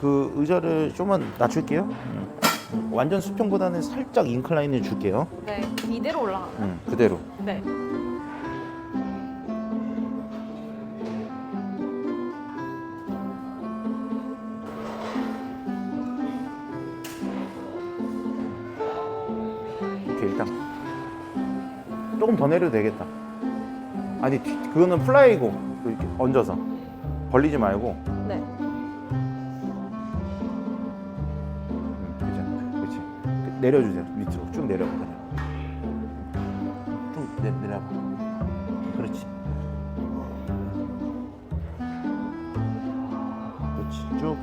그 의자를 좀만 낮출게요. 음. 완전 수평보다는 살짝 인클라인을 줄게요. 네, 이대로 올라가요. 음, 그대로. 네. 이렇게 일단 조금 더 내려도 되겠다. 아니 뒤- 그거는 플라이고 이렇게 얹어서 벌리지 말고. 네. 내려주세요. 밑으로 쭉 내려봐 그냥. 쭉 내, 내려봐. 그렇지. 그렇지. 쭉.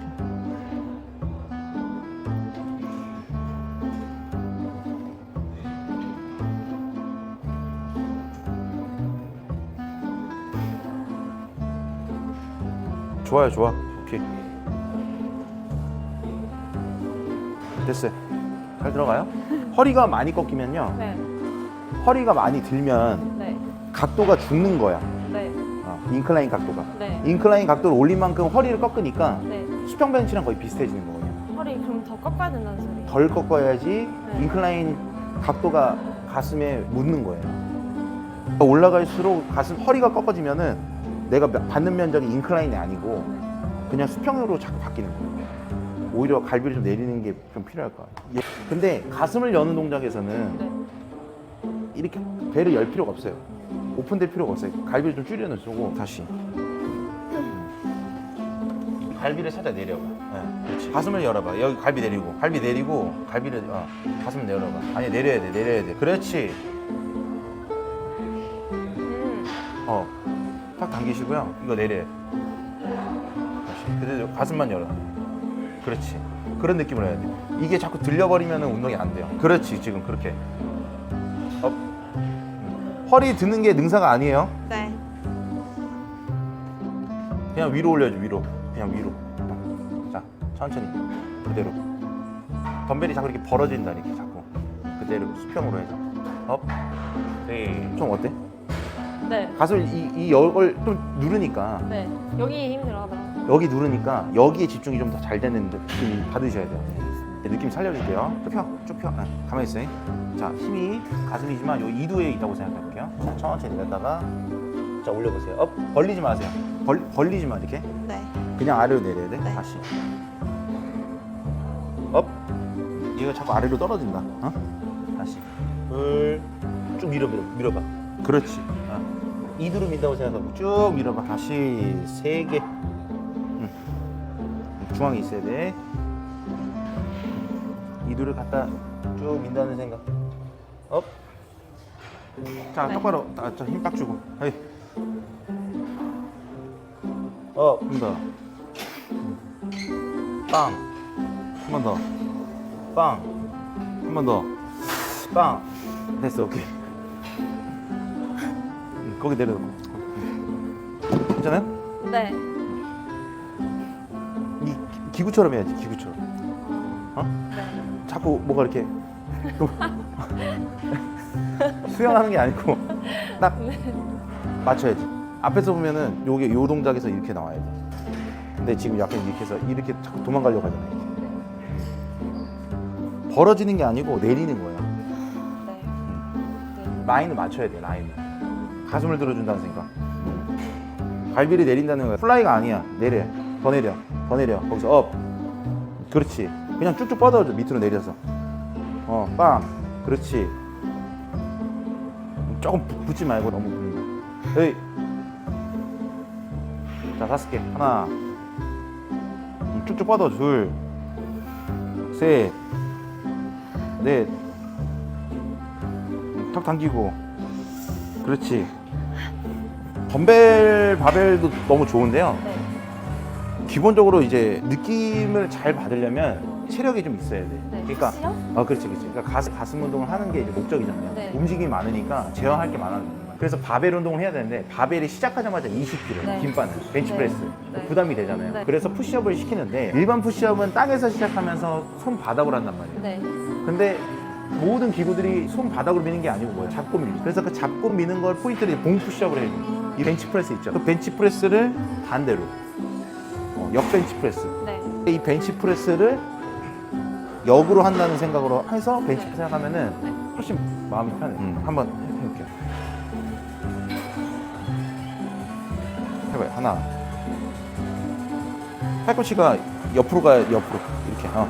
좋아요, 좋아. 오케이. 됐어요. 잘 들어가요? 허리가 많이 꺾이면요. 네. 허리가 많이 들면 네. 각도가 죽는 거야. 네. 어, 인클라인 각도가. 네. 인클라인 각도를 올린 만큼 허리를 꺾으니까 네. 수평 벤치랑 거의 비슷해지는 거거든요. 허리 그럼 더 꺾어야 된다는 소리. 덜 꺾어야지 네. 인클라인 각도가 가슴에 묻는 거예요. 그러니까 올라갈수록 가슴 허리가 꺾어지면은 내가 받는 면적이 인클라인이 아니고 그냥 수평으로 자꾸 바뀌는 거예요. 오히려 갈비를 좀 내리는 게 좀 필요할 거예요. 예. 근데 가슴을 여는 동작에서는 네. 이렇게 배를 열 필요가 없어요. 오픈될 필요가 없어요. 갈비를 좀 줄여놓고 다시. 갈비를 살짝 내려봐. 네, 그렇지. 가슴을 열어봐. 여기 갈비 내리고, 갈비 내리고, 갈비를 어, 가슴 내려봐. 아니 내려야 돼, 내려야 돼. 그렇지. 음. 어, 탁 당기시고요. 이거 내려. 다시. 그대로 가슴만 열어. 그렇지. 그런 느낌으로 해야 돼. 이게 자꾸 들려버리면 운동이 안 돼요. 그렇지, 지금 그렇게. 업. 음. 허리 드는 게 능사가 아니에요. 네. 그냥 위로 올려줘, 위로. 그냥 위로. 자, 천천히. 그대로. 덤벨이 자꾸 이렇게 벌어진다, 이렇게 자꾸. 그대로 수평으로 해서. 업. 네. 좀 어때? 네. 가슴 이, 이 열을 좀 누르니까 네. 여기 힘 들어가더라고요. 여기 누르니까 여기에 집중이 좀 더 잘 되는 느낌 받으셔야 돼요. 네, 느낌 살려줄게요. 쭉 펴, 쭉 펴. 네, 가만히 있어요. 자, 힘이 가슴이지만 요 이두에 있다고 생각해볼게요. 자, 천천히 내렸다가 자 올려보세요. 업, 벌리지 마세요. 벌, 벌리지 마 이렇게. 네. 그냥 아래로 내려야 돼. 네. 다시. 업. 얘가 자꾸 아래로 떨어진다. 어? 다시. 둘. 쭉 밀어 밀어 밀어봐. 그렇지. 어. 이두로 민다고 생각하고 쭉 밀어봐. 다시 세 개. 응. 중앙에 있어야 돼. 이두를 갖다 쭉 민다는 생각. 업. 자 네. 똑바로 아, 힘빡 주고. 헤이. 어, 한번 더. 빵. 한 번 더. 빵. 한 번 더. 빵. 됐어, 오케이. 음, 거기 내려놓고. 음. 괜찮아요? 네. 기- 기구처럼 해야지, 기구처럼. 어? 네. 자꾸 뭐가 이렇게. 수영하는 게 아니고 딱 맞춰야지. 앞에서 보면은 요게 요 동작에서 이렇게 나와야 돼. 근데 지금 약간 이렇게 해서 이렇게 자꾸 도망가려고 하잖아요. 이렇게. 벌어지는 게 아니고 내리는 거예요. 네. 라인을 맞춰야 돼, 라인을. 가슴을 들어준다는 생각. 갈비를 내린다는 거야. 플라이가 아니야. 내려. 더 내려. 더 내려. 거기서 업. 그렇지. 그냥 쭉쭉 뻗어줘. 밑으로 내려서. 어, 빵. 그렇지. 조금 붙- 붙지 말고 너무 붙는 거. 에이. 자, 다섯 개. 하나. 음, 쭉쭉 뻗어. 둘. 셋. 넷. 음, 턱 당기고. 그렇지. 덤벨 바벨도 너무 좋은데요. 네. 기본적으로 이제 느낌을 잘 받으려면 체력이 좀 있어야 돼. 네. 그러니까 혹시요? 아 그렇지 그렇지. 그러니까 가슴, 가슴 운동을 하는 게 이제 목적이잖아요. 네. 움직임이 많으니까 제어할 게 많아요. 그래서 바벨 운동을 해야 되는데 바벨이 시작하자마자 20kg 네. 김바는 벤치프레스 네. 부담이 되잖아요. 네. 그래서 푸시업을 시키는데 일반 푸시업은 땅에서 시작하면서 손 바닥으로 한단 말이에요. 네. 근데 모든 기구들이 손 바닥으로 미는 게 아니고 뭐예요? 잡고 밀죠. 그래서 그 잡고 미는 걸 포인트를 이제 봉 푸시업을 해요. 이 벤치프레스 있죠. 그 벤치프레스를 반대로 어, 역 벤치프레스 네. 이 벤치 프레스를 역으로 한다는 생각으로 해서 벤치 프레스 생각하면은 훨씬 마음이 편해. 음, 한번 해볼게요. 해봐요. 하나. 팔꿈치가 옆으로 가야 옆으로 이렇게. 어.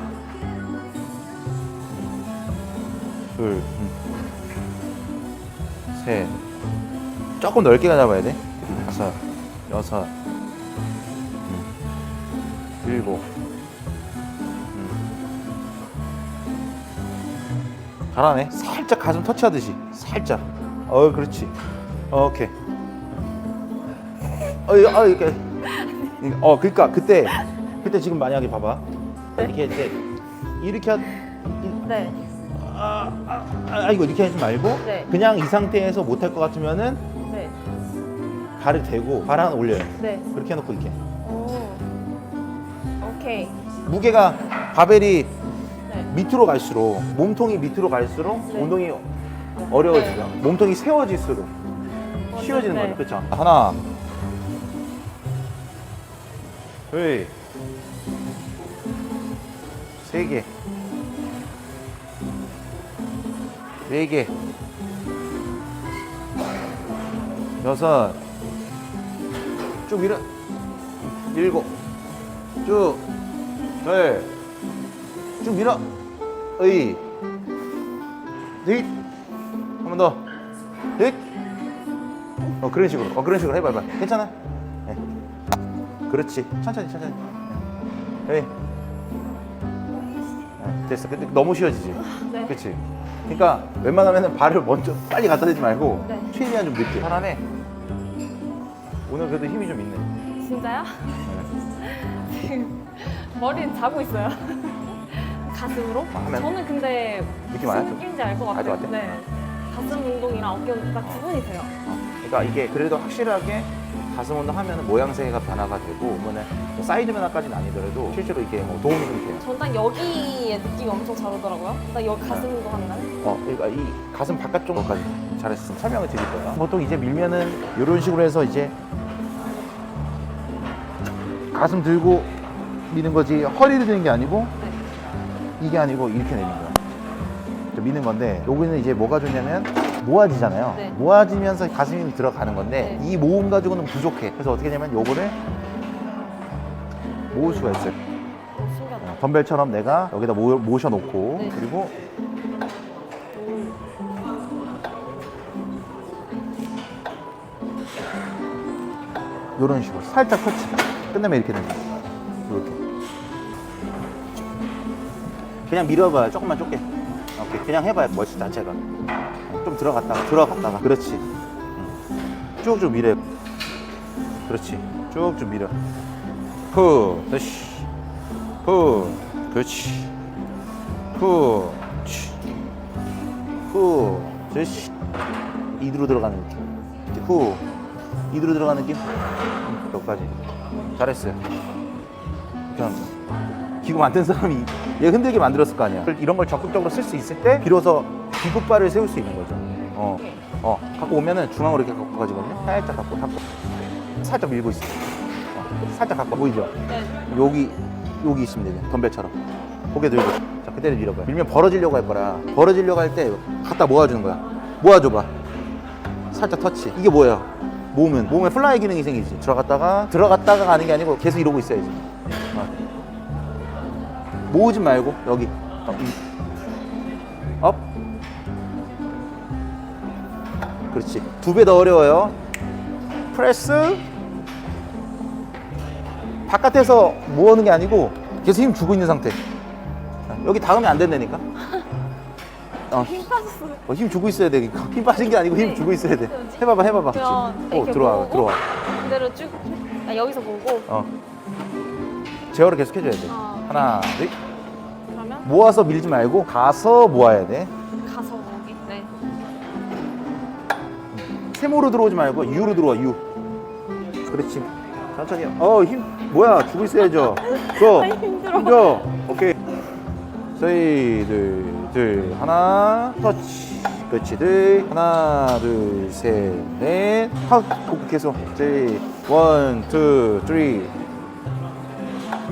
둘, 음. 셋. 조금 넓게 잡아야 돼. 다섯, 여섯, 음. 일곱. 음. 잘하네. 살짝 가슴 터치하듯이. 살짝. 어, 그렇지. 어, 오케이. 어, 이- 어, 이렇게. 어, 그러니까 그때 그때 지금 만약에 봐봐. 이렇게 이제 이렇게 하, 네. 아, 아, 아, 이거 이렇게 하지 말고 네. 그냥 이 상태에서 못할 것 같으면은 네. 발을 대고 발 하나 올려요. 네. 그렇게 해놓고 이렇게. 오. 무게가 바벨이 네. 밑으로 갈수록 몸통이 밑으로 갈수록 네. 운동이 어려워지죠. 몸통이 세워질수록 쉬워지는 네. 거죠. 그렇죠. 하나, 둘, 세 개, 네 개, 여섯, 쭉 밀어, 일곱, 쭉, 열, 쭉 밀어, 어이, 넷, 한번 더, 넷, 어 그런 식으로, 어 그런 식으로 해봐, 봐 괜찮아? 네. 그렇지, 천천히, 천천히. 네. 네, 됐어. 근데 너무 쉬워지지. 네. 그렇지. 그러니까 웬만하면 발을 먼저 빨리 갖다 대지 말고 네. 최대한 좀 늦게. 잘하네. 오늘 그래도 힘이 좀 있네. 진짜요? 머리는 자고 있어요. 가슴으로? 아, 하면? 저는 근데 느낌? 무슨 느낌인지 알 것알 같아요. 것 같아? 네. 가슴 운동이랑 어깨 운동 딱 구분이 돼요. 그러니까 이게 그래도 확실하게 가슴 운동하면 모양새가 변화가 되고 뭐 사이드 변화까지는 아니더라도 실제로 이게 뭐 도움이 좀 돼요. 전 딱 여기에 느낌이 엄청 잘 오더라고요. 딱 여기 가슴 운동 하는 날. 어, 그러니까 이 가슴 바깥쪽까지 잘했어. 설명을 드릴 거예요. 보통 이제 밀면은 이런 식으로 해서 이제 가슴 들고 미는 거지 허리를 드는 게 아니고 네. 이게 아니고 이렇게 내리는 거야. 미는 건데 여기는 이제 뭐가 좋냐면 모아지잖아요. 네. 모아지면서 가슴이 들어가는 건데 네. 이 모음 가지고는 부족해. 그래서 어떻게 하냐면 요거를 모을 수가 있어요. 오, 신기하다. 덤벨처럼 내가 여기다 모, 모셔놓고 네. 그리고 이런 식으로 살짝 터치 끝나면 이렇게 거 그냥 밀어봐요. 조금만 좁게. 오케이. 그냥 해봐요. 멋이 자체가. 좀 들어갔다가 들어갔다가. 그렇지. 응. 쭉쭉 밀어요. 그렇지. 쭉쭉 밀어. 후 다시 후 그렇지. 후 치. 후 그렇지. 이두로 들어가는 느낌. 후. 이두로 들어가는 느낌? 음, 여기까지. 잘했어요. 그냥 기구 만든 사람이 얘 흔들게 만들었을 거 아니야. 이런 걸 적극적으로 쓸 수 있을 때 비로소 기구발을 세울 수 있는 거죠. 어, 어 갖고 오면은 중앙으로 이렇게 갖고 가지거든요. 살짝 갖고 갖고. 살짝 밀고 있어 어, 살짝 갖고 보이죠? 네. 여기 여기 있으면 되죠. 덤벨처럼. 고개 들고. 자 그대로 밀어봐요. 밀면 벌어지려고 할 거라. 벌어지려고 할 때 갖다 모아주는 거야. 모아줘봐. 살짝 터치. 이게 뭐야 몸은. 몸에 플라이 기능이 생기지. 들어갔다가 들어갔다가 가는 게 아니고 계속 이러고 있어야지. 어. 모으지 말고 여기 어, 이. 업 그렇지 두 배 더 어려워요 프레스 바깥에서 모으는 게 아니고 계속 힘 주고 있는 상태. 여기 닿으면 안 된다니까. 어, 힘 빠졌어요. 어, 힘 주고 있어야 돼. 그러니까. 힘 빠진 게 아니고 힘 네. 주고 있어야 돼. 해봐봐, 해봐봐. 그냥 어, 이렇게 들어와, 모으고 들어와. 그대로 쭉 아, 여기서 보고 어. 제어를 계속 해줘야 돼. 아. 하나, 둘. 모아서 밀지 말고 가서 모아야 돼. 가서 보기. 네. 세모로 들어오지 말고 U로 들어와, U. 그렇지. 천천히. 어, 힘, 뭐야, 주고 있어야죠. 줘. 아이, 힘들어. 힘줘. 오케이. 저희, 둘, 둘, 하나, 터치. 그렇지, 둘, 하나, 둘, 셋, 넷. 하, 복부 계속. 저희, 원, 투, 쓰리.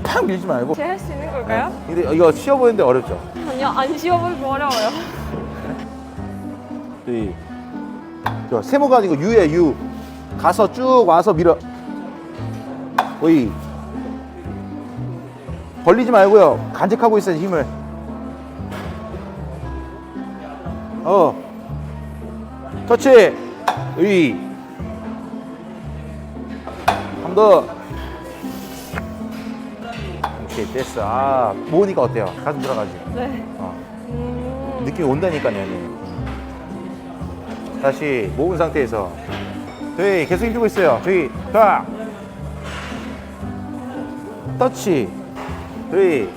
팍 밀지 말고. 제 할 수 있는 걸까요? 근데 이거 쉬워 보이는데 어렵죠? 아니요, 안 쉬워 보이고 어려워요. 이. 저 세모가 아니고 유에 유. 가서 쭉 와서 밀어. 오이. 벌리지 말고요. 간직하고 있어요 힘을. 어. 터치. 의. 한 더. 오케이 됐어. 아 모으니까 어때요? 가슴 들어가지. 네. 어. 음. 느낌이 온다니까요. 형님. 다시 모은 상태에서 저희 계속 힘주고 있어요. 저희 딱 터치 저희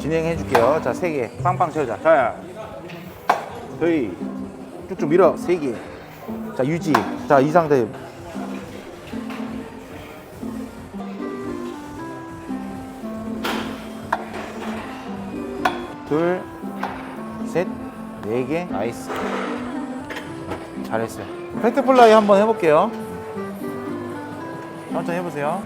진행해 줄게요. 자, 세 개. 빵빵 채우자. 자. 저희 쭉쭉 밀어. 세 개. 자, 유지. 자, 이 상태. 둘, 셋, 네 개. 나이스. 잘했어요. 팩트 플라이 한번 해볼게요. 천천히 해보세요.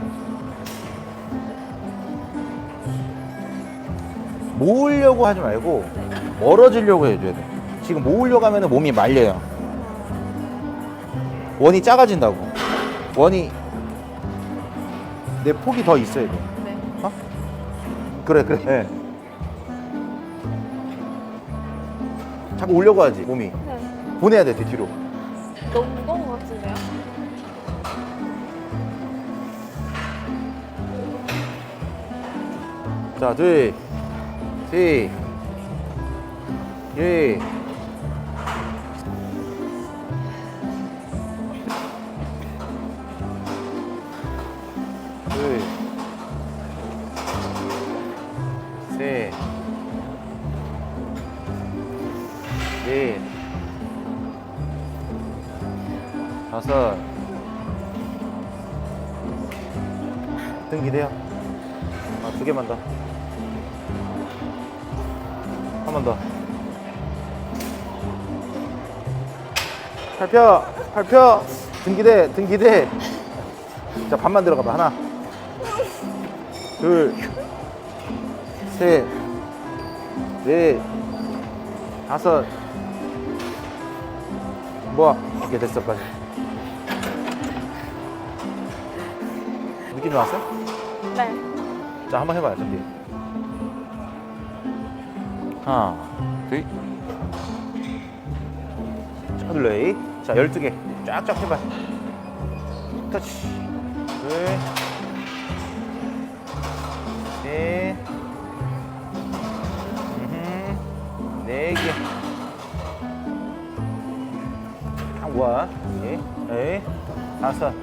모으려고 하지 말고 멀어지려고 해줘야 돼. 지금 모으려고 하면 몸이 말려요. 원이 작아진다고. 원이 내 폭이 더 있어야 돼. 네. 어? 그래 그래. 예. 자꾸 올려고 하지 몸이. 네. 보내야 돼 뒤로. 너무 무거운 것 같은데요? 자, 둘, 셋, 예. 등 기대요. 아, 두 개만 더. 한 번 더. 팔펴, 팔펴, 등기대, 등 기대. 자, 반만 들어가봐. 하나, 둘, 셋, 넷, 다섯. 모아. 오케이, 됐어, 빨리. 느낌 나왔어? 네. 자, 한번 해봐요, 준비. 하나, 둘. 자, 둘레이. 자, 12개. 쫙쫙 해봐. 터치. 둘. 셋. 음흠. 네 개. 원, 네, 네, 다섯.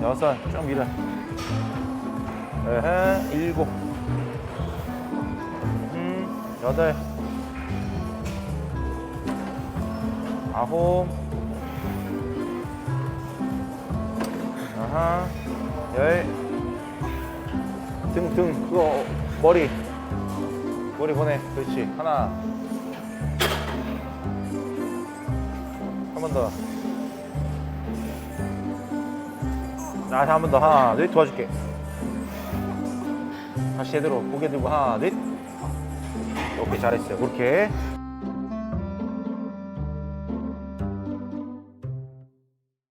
음, 여섯. 좀 밀어. 에헤, 일곱. 음, 여덟. 아홉. 아하, 열. 등, 등, 그거, 머리. 머리 보내. 그렇지. 하나. 한 번 더. 자, 한번 더. 하나, 둘, 도와줄게. 다시 제대로 고개 들고 하나, 둘. 오케이, 잘했어요. 그렇게.